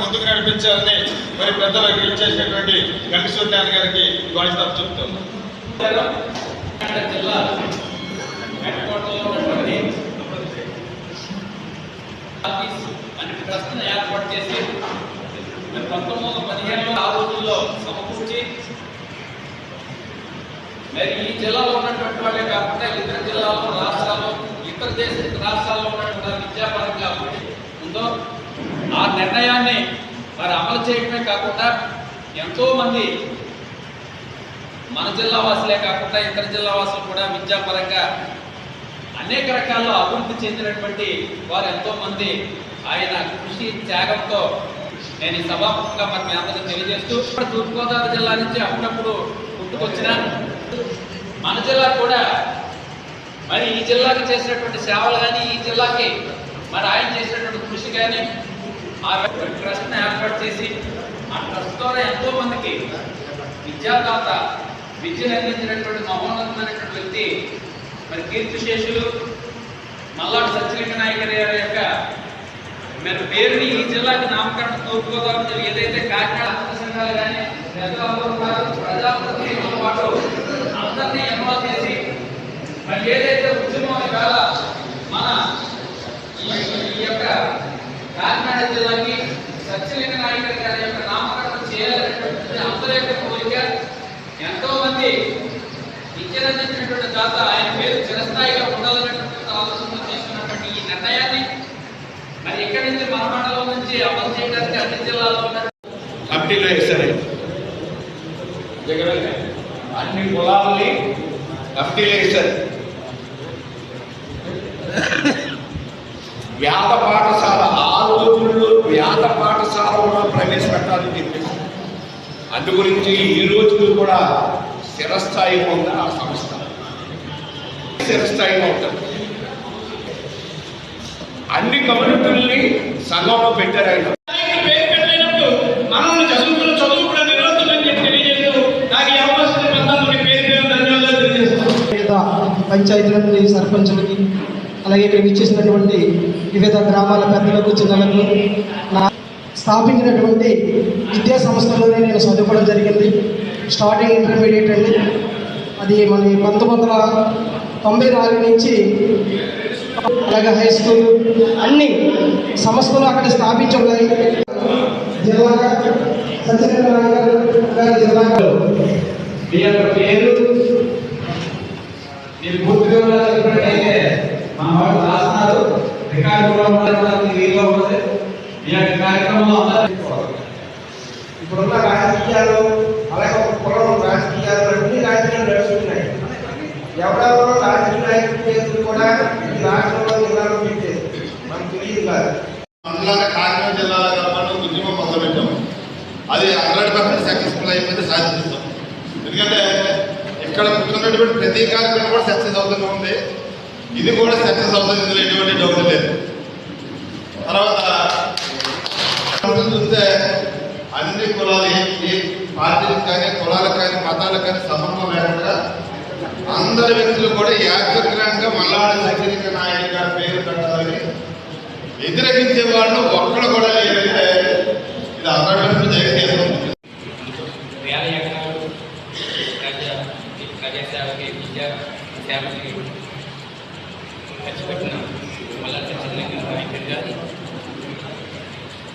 ముందుకు నడిపించాలని మరి పెద్దలకు ఇచ్చేసినటువంటి గంటసూరి నాన్న గారికి వాయిస్తాం చెప్తున్నాం జిల్లా హెడ్ క్వార్టర్లో ఉన్నటువంటి ఆఫీస్ అనే ట్రస్ట్ను ఏర్పాటు చేసి మరి పంతొమ్మిది వందల పదిహేనులో ఆ రోజుల్లో సమకూర్చి మరి ఈ జిల్లాలో ఉన్నటువంటి వాళ్ళే కాకుండా ఇతర జిల్లాల్లో రాష్ట్రాల్లో ఇతర దేశ రాష్ట్రాల్లో ఉన్నటువంటి విద్యాపరంగా ఉందో ఆ నిర్ణయాన్ని మరి అమలు చేయడమే కాకుండా ఎంతో మంది మన జిల్లా వాసులే కాకుండా ఇతర జిల్లా వాసులు కూడా విద్యాపరంగా అనేక రకాల అభివృద్ధి చెందినటువంటి వారు ఎంతో మంది ఆయన కృషి త్యాగంతో నేను ఈ సభాముఖంగా మరి మీ అందరూ తెలియజేస్తూ తూర్పుగోదావరి జిల్లా నుంచి అప్పుడప్పుడు పుట్టుకొచ్చిన మన జిల్లా కూడా మరి ఈ జిల్లాకి చేసినటువంటి సేవలు కానీ ఈ జిల్లాకి మరి ఆయన చేసినటువంటి కృషి కానీ ఆ ట్రస్ట్ని ఏర్పాటు చేసి ఆ ట్రస్ట్ ద్వారా ఎంతో మందికి విద్యాదాత విద్యను అందించినటువంటి మహోన్నతమైనటువంటి వ్యక్తి మరి కీర్తిశేషులు మల్లాడు సత్యలింగ నాయకర్ గారి యొక్క మరి పేరుని ఈ జిల్లాకి నామకరణం తూర్పుగోదావరి జిల్లా ఏదైతే కాకినాడ సంఘాలు కానీ ప్రజాప్రతినిధులతో పాటు అందరినీ ఇన్వాల్వ్ చేసి మరి ఏదైతే ఉద్యమం ఇవాళ మన ఈ యొక్క కాకినాడ జిల్లాకి సత్యలింగ నాయకర్ గారి యొక్క నామకరణం చేయాలనేటువంటిది అందరి యొక్క కోరిక. ఎంతో మంది విద్యనందించినటువంటి దాత ఆయన పేరు చిరస్థాయిగా ఉండాలనేటువంటి ఆలోచనతో తీసుకున్నటువంటి ఈ నిర్ణయాన్ని మరి ఇక్కడి నుంచి మన మండలం నుంచి అమలు చేయడానికి అన్ని జిల్లాల్లో ఉన్న కమిటీలో వేశారు. అన్ని కులాలని కమిటీలో వేశారు పాఠశాల ఆ రోజుల్లో వ్యాత పాఠశాల కూడా ప్రవేశపెట్టాలని చెప్పేసి. అందు గురించి ఈ రోజు కూడా స్థిరస్థాయిగా ఉంది ఆ సంస్థ. స్థిరస్థాయిగా ఉంటుంది. అన్ని కమ్యూనిటీల్ని సంఘంలో పెట్టారు ఆయన పేరు పెట్టలేనప్పుడు మనల్ని చదువుకున్న చదువు కూడా నిలవద్దని చెప్పి తెలియజేస్తూ నాకు ఈ అవకాశం పెద్దలకి పేరు పేరు ధన్యవాదాలు తెలియజేస్తాను వివిధ పంచాయతీలకి సర్పంచులకి అలాగే ఇక్కడ ఇచ్చేసినటువంటి వివిధ గ్రామాల పెద్దలకు చిన్నలకు నా స్థాపించినటువంటి విద్యా సంస్థల్లోనే నేను చదువుకోవడం జరిగింది. స్టార్టింగ్ ఇంటర్మీడియట్ అండి. అది మన పంతొమ్మిది వందల తొంభై నాలుగు నుంచి అలాగే హై స్కూల్ అన్ని సంస్థలు అక్కడ స్థాపించి ఉన్నాయి. జిల్లా సత్యనారాయణ గారి జిల్లా మీ యొక్క పేరు మీరు పూర్తిగా చెప్పినట్టయితే మన వాళ్ళు రాస్తున్నారు. రికార్డు కూడా ఉండడానికి వీలుగా ఉన్నది. మీ యొక్క కార్యక్రమంలో ఇప్పుడున్న రాజకీయాలు అలాగే ఒక కులం రాజకీయాలు అన్ని రాజకీయాలు నడుస్తున్నాయి. ఎవరెవరో రాజకీయ నాయకుల పేర్లు కూడా ఈ రాష్ట్రంలో జిల్లాలో పెట్టేది మనకు తెలియదు కాదు. కాకినాడ జిల్లాలో ఉద్యమం అది హండ్రెడ్ పర్సెంట్ సక్సెస్ఫుల్ అయిపోతే సాధిస్తాం ఎందుకంటే ఇక్కడ కూర్చున్నటువంటి ప్రతి కార్యక్రమం కూడా సక్సెస్ అవుతూనే ఉంది. ఇది కూడా సక్సెస్ అవుతుంది. ఇందులో ఎటువంటి డౌట్ లేదు. తర్వాత చూస్తే అన్ని కులాలు ఏ పార్టీలకు కానీ కులాలకు కానీ మతాలకు కానీ సంబంధం లేకుండా అందరి వ్యక్తులు కూడా ఏకగ్రంగా మల్లాడి సైనిక నాయకుడి గారి పేరు పెట్టాలని వ్యతిరేకించే వాళ్ళు ఒక్కడ కూడా లేదంటే ఇది అందరికీ జగన్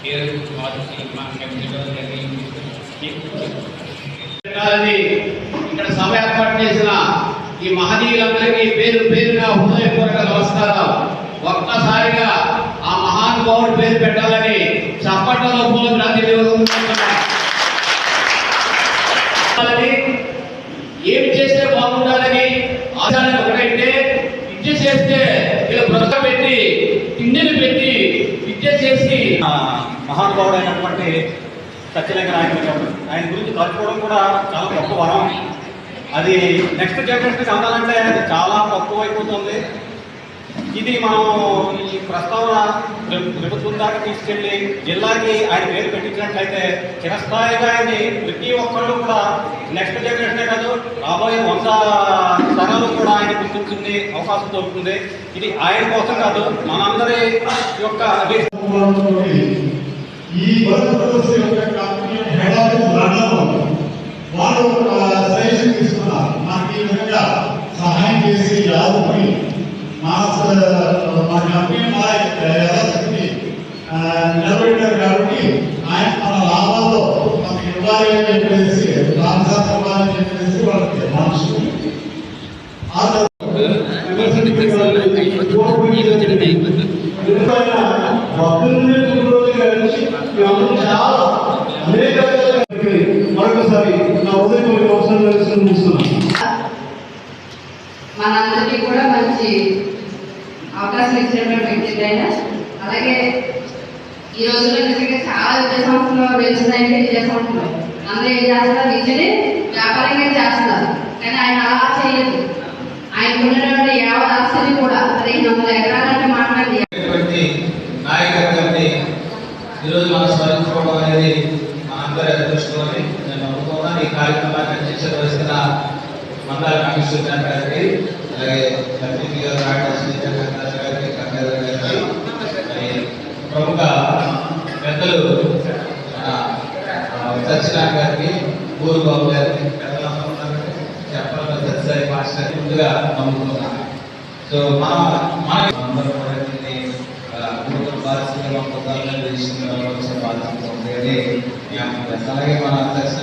పేరు మార్చి మా ఇక్కడ సభ ఏర్పాటు చేసిన ఈ మహనీయులందరికీ పేరు పేరుగా హృదయపూర్వక నమస్కారం ఒక్కసారిగా ఆ మహానుభావుడు పేరు పెట్టాలని చప్పట్లలో పూల క్రాంతి ఏం చేస్తే బాగుండాలని ఆచారం ఒకటైతే విద్య చేస్తే ఇలా బ్రతక పెట్టి తిండిని పెట్టి విద్య చేసి. మహానుభావుడైనటువంటి సత్యలింగ నాయకుడు గారు ఆయన గురించి కలుపుకోవడం కూడా చాలా గొప్ప వరం. అది నెక్స్ట్ జనరేషన్కి అందాలంటే అది చాలా తక్కువ అయిపోతుంది ఇది మనం ఈ ప్రస్తావన ప్రభుత్వం దాకా తీసుకెళ్ళి జిల్లాకి ఆయన పేరు పెట్టించినట్లయితే చిరస్థాయిగా ప్రతి ఒక్కళ్ళు కూడా నెక్స్ట్ జనరేషనే కాదు రాబోయే వంద తరాలు కూడా ఆయన గుర్తించుకునే అవకాశం దొరుకుతుంది. ఇది ఆయన కోసం కాదు మనందరి యొక్క ఈ వర్క్ యొక్క కంపెనీ హెడ్ ఆఫీస్ వాళ్ళు సజెషన్ తీసుకున్నారు. నాకు ఈ విధంగా సహాయం చేసి ఆదుకుని మా మా కంపెనీ మా యథాశక్తి నిలబెట్టారు కాబట్టి ఆయన మన లాభాల్లో మనకి ఇవ్వాలి అని చెప్పేసి లాభసార్ ఇవ్వాలని చెప్పేసి మనందరికీ కూడా మంచి అవకాశం ఇచ్చినటువంటి వ్యక్తి ఆయన అలాగే ఈ రోజుల్లో నిజంగా చాలా విద్యా సంస్థలు వెళ్తున్నాయంటే విద్యా సంస్థలు. అందరూ ఏం చేస్తారు విద్యని వ్యాపారంగా చేస్తారు కానీ ఆయన అలా చేయలేదు. ఆయన ఉన్నటువంటి యావత్ ఆస్తిని కూడా పదిహేను వందల ఎకరాలంటే మాట్లాడి ఆ, సత్యనారాయణ గారికి ఊరు బాబు గారికి పెద్దలందరూ ఉన్నారు. చెప్పాలి సత్యసాయి మాస్టర్ ముందుగా నమ్ముతున్నాను సో మన మన అందరూ కూడా దీన్ని ఆ, నూతన బాధ్యతగా పొందాలని తీసుకున్న బాధ్యత ఉంది అని జ్ఞాపకం చేస్తాను. అలాగే మన దర్శన